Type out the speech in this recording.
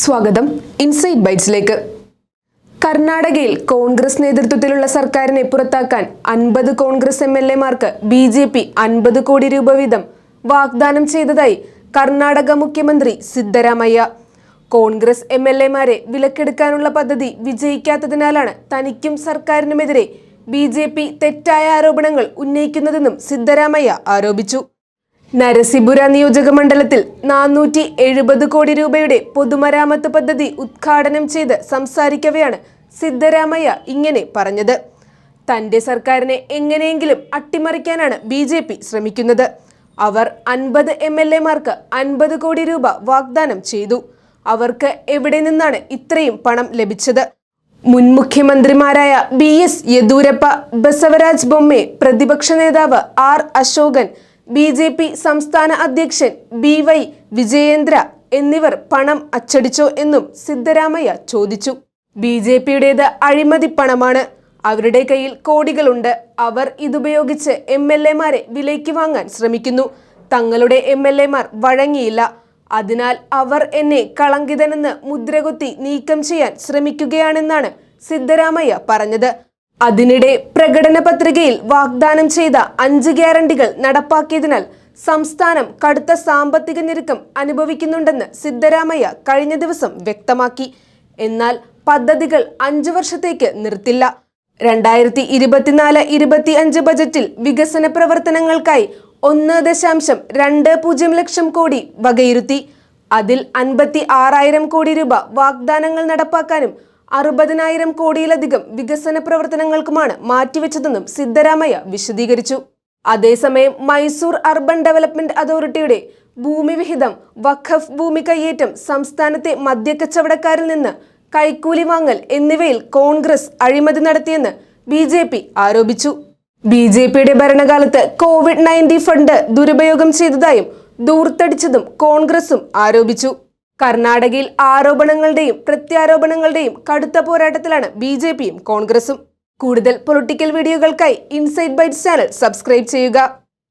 സ്വാഗതം. ഇൻസൈറ്റ് ബൈറ്റ്സിലേക്ക് കർണാടകയിൽ കോൺഗ്രസ് നേതൃത്വത്തിലുള്ള സർക്കാരിനെ പുറത്താക്കാൻ അൻപത് കോൺഗ്രസ് എം എൽ എമാർക്ക് ബി ജെ പി അൻപത് കോടി രൂപ വീതം വാഗ്ദാനം ചെയ്തതായി കർണാടക മുഖ്യമന്ത്രി സിദ്ധരാമയ്യ. കോൺഗ്രസ് എം എൽ എമാരെ വിലക്കെടുക്കാനുള്ള പദ്ധതി വിജയിക്കാത്തതിനാലാണ് തനിക്കും സർക്കാരിനുമെതിരെ ബി ജെ പി തെറ്റായ ആരോപണങ്ങൾ ഉന്നയിക്കുന്നതെന്നും സിദ്ധരാമയ്യ ആരോപിച്ചു. നരസിപുര നിയോജക മണ്ഡലത്തിൽ നാനൂറ്റി എഴുപത് കോടി രൂപയുടെ പൊതുമരാമത്ത് പദ്ധതി ഉദ്ഘാടനം ചെയ്ത് സംസാരിക്കവെയാണ് സിദ്ധരാമയ്യ ഇങ്ങനെ പറഞ്ഞത്. തന്റെ സർക്കാരിനെ എങ്ങനെയെങ്കിലും അട്ടിമറിക്കാനാണ് ബി ജെ പി ശ്രമിക്കുന്നത്. അവർ അൻപത് എം എൽ എമാർക്ക് അൻപത് കോടി രൂപ വാഗ്ദാനം ചെയ്തു. അവർക്ക് എവിടെ നിന്നാണ് ഇത്രയും പണം ലഭിച്ചത്? മുൻ മുഖ്യമന്ത്രിമാരായ ബി എസ് യെദ്യൂരപ്പ ബസവരാജ് ബൊമ്മെ പ്രതിപക്ഷ നേതാവ് R Ashokan B J P സംസ്ഥാന അധ്യക്ഷൻ ബി വൈ വിജയേന്ദ്ര എന്നിവർ പണം അച്ചടിച്ചോ എന്നും സിദ്ധരാമയ്യ ചോദിച്ചു. ബി ജെ പിയുടേത് അഴിമതി പണമാണ്. അവരുടെ കയ്യിൽ കോടികളുണ്ട്. അവർ ഇതുപയോഗിച്ച് എം എൽ എമാരെ വിലയ്ക്ക് വാങ്ങാൻ ശ്രമിക്കുന്നു. തങ്ങളുടെ എം എൽ എമാർ വഴങ്ങിയില്ല. അതിനാൽ അവർ എന്നെ കളങ്കിതനെന്ന് മുദ്രകുത്തി നീക്കം ചെയ്യാൻ ശ്രമിക്കുകയാണെന്നാണ് സിദ്ധരാമയ്യ പറഞ്ഞത്. അതിനിടെ പ്രകടന പത്രികയിൽ വാഗ്ദാനം ചെയ്ത അഞ്ച് ഗ്യാരണ്ടികൾ നടപ്പാക്കിയതിനാൽ സംസ്ഥാനം കടുത്ത സാമ്പത്തിക ഞെരുക്കം അനുഭവിക്കുന്നുണ്ടെന്ന് സിദ്ധരാമയ്യ കഴിഞ്ഞ ദിവസം വ്യക്തമാക്കി. എന്നാൽ പദ്ധതികൾ അഞ്ചു വർഷത്തേക്ക് നിർത്തില്ല. രണ്ടായിരത്തി ഇരുപത്തിനാല് ഇരുപത്തി അഞ്ച് ബജറ്റിൽ വികസന പ്രവർത്തനങ്ങൾക്കായി ഒന്ന് ദശാംശം രണ്ട് പൂജ്യം ലക്ഷം കോടി വകയിരുത്തി. അതിൽ അൻപത്തി ആറായിരം കോടി രൂപ വാഗ്ദാനങ്ങൾ നടപ്പാക്കാനും അറുപതിനായിരം കോടിയിലധികം വികസന പ്രവർത്തനങ്ങൾക്കുമാണ് മാറ്റിവെച്ചതെന്നും സിദ്ധരാമയ്യ വിശദീകരിച്ചു. അതേസമയം മൈസൂർ അർബൻ ഡെവലപ്മെന്റ് അതോറിറ്റിയുടെ ഭൂമി വിഹിതം വഖഫ് ഭൂമി കയ്യേറ്റം സംസ്ഥാനത്തെ മദ്യക്കച്ചവടക്കാരിൽ നിന്ന് കൈക്കൂലി വാങ്ങൽ എന്നിവയിൽ കോൺഗ്രസ് അഴിമതി നടത്തിയെന്ന് ബി ജെ പി ആരോപിച്ചു. ബി ജെ പിയുടെ ഭരണകാലത്ത് കോവിഡ് നയന്റീൻ ഫണ്ട് ദുരുപയോഗം ചെയ്തതായും ദൂർത്തടിച്ചതും കോൺഗ്രസും ആരോപിച്ചു. കർണാടകയിൽ ആരോപണങ്ങളുടെയും പ്രത്യാരോപണങ്ങളുടെയും കടുത്ത പോരാട്ടത്തിലാണ് ബി ജെ പിയും കോൺഗ്രസും. കൂടുതൽ പൊളിറ്റിക്കൽ വീഡിയോകൾക്കായി ഇൻസൈറ്റ് ബൈറ്റ് ചാനൽ സബ്സ്ക്രൈബ് ചെയ്യുക.